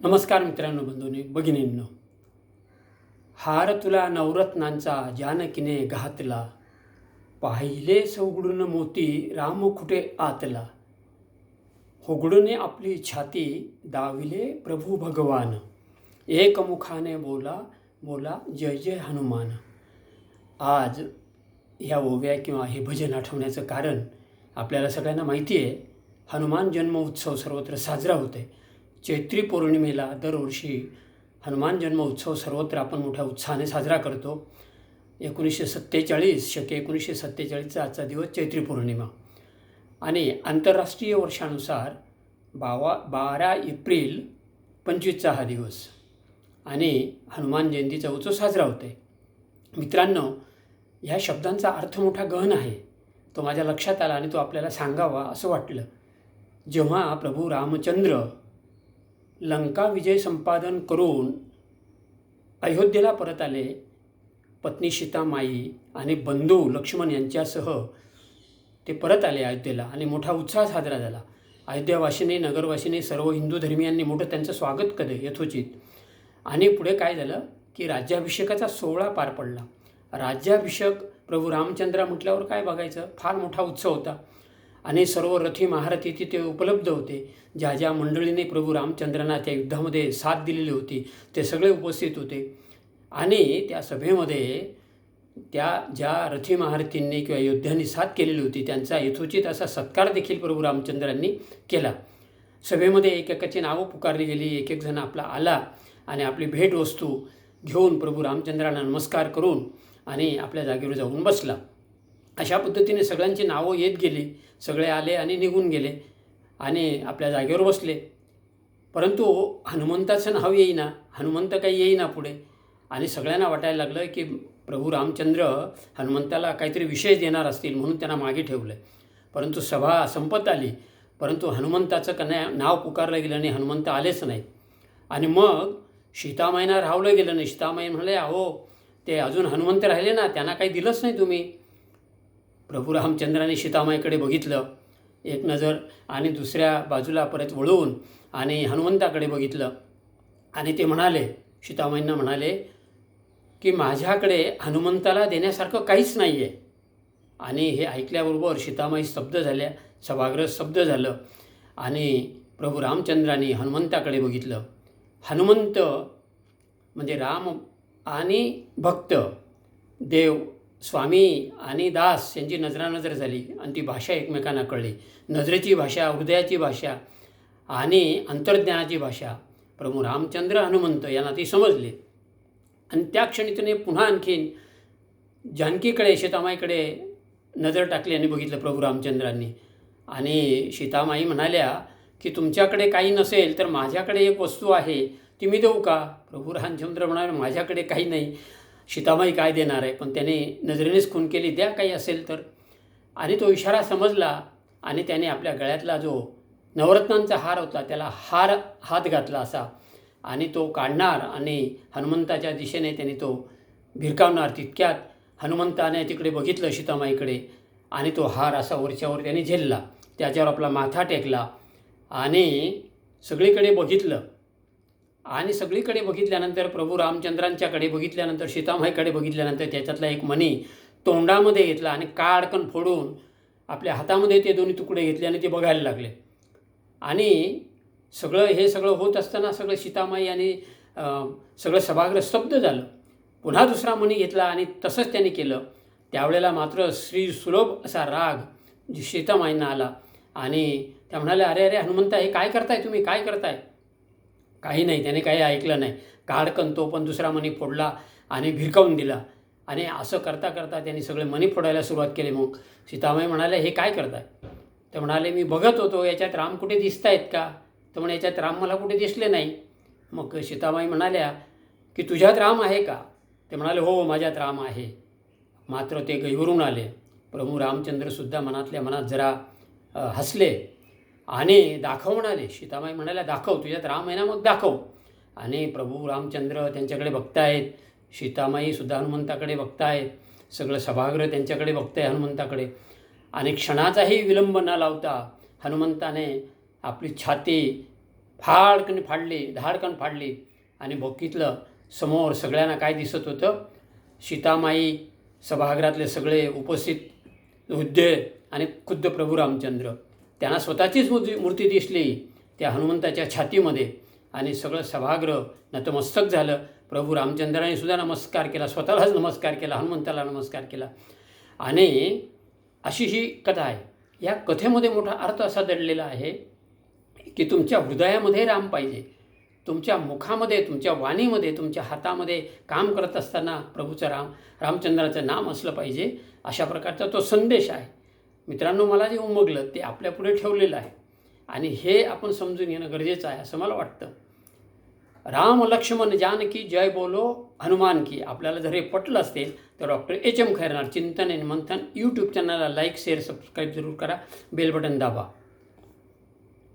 नमस्कार मित्रांनो बंधूंनी भगिनींनो. हार तुला नवरत्नांचा जानकीने घातला. पाहिले सौगडून मोती राम कुठे आतला? होगडूने आपली छाती दाविले प्रभू भगवान. एकमुखाने बोला बोला जय जय हनुमान. आज ह्या ओव्या किंवा हे भजन आठवण्याचं कारण आपल्याला सगळ्यांना माहिती आहे हनुमान जन्म उत्सव सर्वत्र साजरा होते चैत्री पौर्णिमेला दरवर्षी हनुमान जन्म उत्सव सर्वत्र आपण मोठ्या उत्साहाने साजरा करतो. एकोणीसशे सत्तेचाळीस शके एकोणीसशे सत्तेचाळीसचा आजचा दिवस चैत्री पौर्णिमा. आणि आंतरराष्ट्रीय वर्षानुसार बावा बारा एप्रिल पंचवीसचा हा दिवस. आणि हनुमान जयंतीचा उत्सव साजरा होते मित्रांनो ह्या शब्दांचा अर्थ मोठा गहन आहे. तो माझ्या लक्षात आला आणि तो आपल्याला सांगावा असं वाटलं. जेव्हा प्रभू रामचंद्र लंका विजय संपादन करून अयोध्येला परत आले. पत्नी सीतामाई आणि बंधू लक्ष्मण यांच्यासह ते परत आले अयोध्येला आणि मोठा उत्साह साजरा झाला. अयोध्यावासीने नगरवासीने सर्व हिंदू धर्मियांनी मोठं त्यांचं स्वागत केलं यथोचित. आणि पुढे काय झालं की राज्याभिषेकाचा सोहळा पार पडला. राज्याभिषेक प्रभू रामचंद्र म्हटल्यावर काय बघायचं? फार मोठा उत्सव होता. आणि सर्व रथी महारथी तिथे उपलब्ध होते. ज्या ज्या मंडळीने प्रभू रामचंद्रांना त्या युद्धामध्ये साथ दिलेली होती ते सगळे उपस्थित होते. आणि त्या सभेमध्ये त्या ज्या रथी महारथींनी किंवा योद्ध्यांनी साथ केलेली होती त्यांचा यथोचित असा सत्कार देखील प्रभू रामचंद्रांनी केला. सभेमध्ये एकेकाची नावं पुकारली गेली एक एक जण आपला आला आणि आपली भेटवस्तू घेऊन प्रभू रामचंद्रांना नमस्कार करून आणि आपल्या जागेवर जाऊन बसला. अशा पद्धतीने सगळ्यांची नावं येत गेली सगळे आले आणि निघून गेले आणि आपल्या जागेवर बसले. परंतु हनुमंताचं नाव येईना हनुमंत काही येईना पुढे. आणि सगळ्यांना वाटायला लागलं की प्रभू रामचंद्र हनुमंताला काहीतरी विशेष देणार असतील म्हणून त्यांना मागे ठेवलं. परंतु सभा संपत आली. परंतु हनुमंताचं कन्या नाव पुकारलं गेलं आणि हनुमंत आलेच नाही. आणि मग सीतामाईंना राहवलं गेलं नाही सीतामाई म्हणाले अहो ते अजून हनुमंत राहिले ना त्यांना काही दिलंच नाही तुम्ही. प्रभू रामचंद्राने सीतामाईकडे बघितलं एक नजर आणि दुसऱ्या बाजूला परत वळून आणि हनुमंताकडे बघितलं. आणि ते म्हणाले सीतामाईंना म्हणाले की माझ्याकडे हनुमंताला देण्यासारखं काहीच नाही आहे आणि हे ऐकल्याबरोबर सीतामाई स्तब्ध झाल्या सभागृह स्तब्ध झालं आणि प्रभू रामचंद्राने हनुमंताकडे बघितलं. हनुमंत म्हणजे राम आणि भक्त देव स्वामी आणि दास यांची नजरानजर झाली आणि ती भाषा एकमेकांना कळली. नजरेची भाषा हृदयाची भाषा आणि अंतर्ज्ञानाची भाषा. प्रभू रामचंद्र हनुमंत यांना ती समजली. आणि त्या क्षणी तिने पुन्हा आणखीन जानकीकडे सीतामाईकडे नजर टाकली आणि बघितलं प्रभू रामचंद्रांनी. आणि सीतामाई म्हणाल्या की तुमच्याकडे काही नसेल तर माझ्याकडे एक वस्तू आहे. ती मी देऊ का? प्रभू रामचंद्र म्हणाले माझ्याकडे काही नाही. सीतामाई काय देणार आहे? पण त्याने नजरेनेच खून केली द्या काही असेल तर. आणि तो इशारा समजला आणि त्याने आपल्या गळ्यातला जो नवरत्नांचा हार होता त्याला हार हात घातला असा. आणि तो काढणार आणि हनुमंताच्या दिशेने त्याने तो भिरकावणार. तितक्यात हनुमंताने तिकडे बघितलं सीतामाईकडे आणि तो हार असा वरच्यावर त्याने झेलला. त्याच्यावर आपला माथा टेकला आणि सगळीकडे बघितलं. आणि सगळीकडे बघितल्यानंतर प्रभू रामचंद्रांच्याकडे बघितल्यानंतर सीतामाईकडे बघितल्यानंतर त्याच्यातला एक मणी तोंडामध्ये घेतला आणि काडकन फोडून आपल्या हातामध्ये ते दोन्ही तुकडे घेतले आणि ते बघायला लागले. आणि सगळं हे सगळं होत असताना सगळं सीतामाई आणि सगळं सभागृह स्तब्ध झालं. पुन्हा दुसरा मणी घेतला आणि तसंच त्याने केलं. त्यावेळेला मात्र श्री सुलभ असा राग सीतामाईंना आला आणि त्या म्हणाल्या अरे अरे हनुमंता हे काय करताय तुम्ही? काय करताय? काही नाही त्याने काही ऐकलं नाही. काडकन तो पण दुसरा मणी फोडला आणि भिरकावून दिला. आणि असं करता करता त्यांनी सगळे मणी फोडायला सुरुवात केली मग. सीतामाई म्हणाले हे काय करताय? ते म्हणाले मी बघत होतो याच्यात राम कुठे दिसत आहेत का? तर म्हणे याच्यात राम मला कुठे दिसले नाही. मग सीतामाई म्हणाल्या की तुझ्यात राम आहे का? ते म्हणाले हो माझ्यात राम आहे. मात्र ते गैवरून आले. प्रभू रामचंद्रसुद्धा मनातल्या मनात जरा हसले. आणि दाखव म्हणाले. सीतामाई म्हणाल्या दाखव तुझ्यात राम आहे ना मग दाखव. आणि प्रभू रामचंद्र त्यांच्याकडे बघतायत. सीतामाईसुद्धा हनुमंताकडे बघतायत. सगळं सभागृह त्यांच्याकडे बघतंय हनुमंताकडे. आणि क्षणाचाही विलंब न लावता हनुमंताने आपली छाती फाडकन फाडली धाडकन फाडली. आणि बघितलं समोर सगळ्यांना काय दिसत होतं? सीतामाई सभागृहातले सगळे उपस्थित हुद्दे आणि खुद्द प्रभू रामचंद्र. त्यांना स्वतःचीच मूर्ती मूर्ती दिसली त्या हनुमंताच्या छातीमध्ये. आणि सगळं सभागृह नतमस्तक झालं. प्रभू रामचंद्राने सुद्धा नमस्कार केला. स्वतःलाच नमस्कार केला. हनुमंताला नमस्कार केला. आणि अशी ही कथा आहे. या कथेमध्ये मोठा अर्थ असा दडलेला आहे की तुमच्या हृदयामध्ये राम पाहिजे. तुमच्या मुखामध्ये तुमच्या वाणीमध्ये तुमच्या हातामध्ये काम करत असताना प्रभूचं राम रामचंद्राचं नाम असलं पाहिजे अशा प्रकारचा तो संदेश आहे. मित्रांनो मला जे उमगलं ते आपल्यापुढे ठेवलेलं आहे. आणि हे आपण समजून घेणं गरजेचं आहे असं मला वाटतं. राम लक्ष्मण जानकी जय बोलो हनुमान की. आपल्याला जर हे पटलं असेल तर डॉक्टर एच एम खैरनार चिंतन आणि मंथन यूट्यूब चॅनलला लाईक शेअर सबस्क्राईब जरूर करा. बेल बटन दाबा.